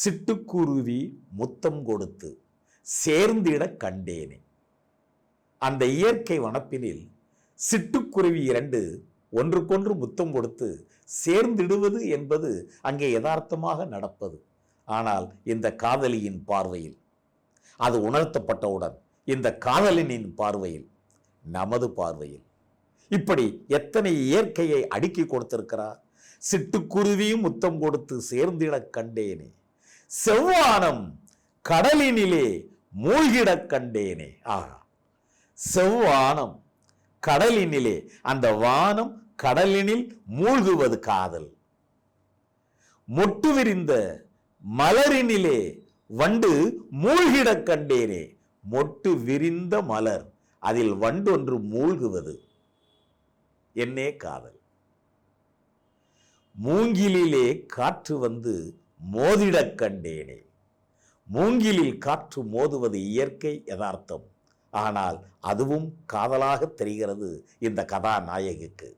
சிட்டுக்குருவி முத்தம் கொடுத்து சேர்ந்திட கண்டேனே. அந்த இயற்கை வனப்பினில் சிட்டுக்குருவி இரண்டு ஒன்றுக்கொன்று முத்தம் கொடுத்து சேர்ந்திடுவது என்பது அங்கே யதார்த்தமாக நடப்பது. ஆனால் இந்த காதலியின் பார்வையில் அது உணர்த்தப்பட்டவுடன் இந்த காதலினின் பார்வையில் நமது பார்வையில். இப்படி எத்தனை இயற்கையை அடுக்கி கொடுத்திருக்கிறார்? சிட்டுக்குருவியும் முத்தம் கொடுத்து சேர்ந்திடக் கண்டேனே. செவ்வானம் கடலினிலே மூழ்கிடக் கண்டேனே. ஆஹா செவ்வானம் கடலினிலே அந்த வானம் கடலினில் மூழ்குவது காதல். மொட்டு விரிந்த மலரினிலே வண்டு மூழ்கிடக் கண்டேனே. மொட்டு விரிந்த மலர் அதில் வண்டொன்று மூழ்குவது என்னே காதல். மூங்கிலிலே காற்று வந்து மோதிடக் கண்டேனே. மூங்கிலில் காற்று மோதுவது இயற்கை யதார்த்தம். ஆனால் அதுவும் காதலாக தெரிகிறது இந்த கதாநாயகிக்கு.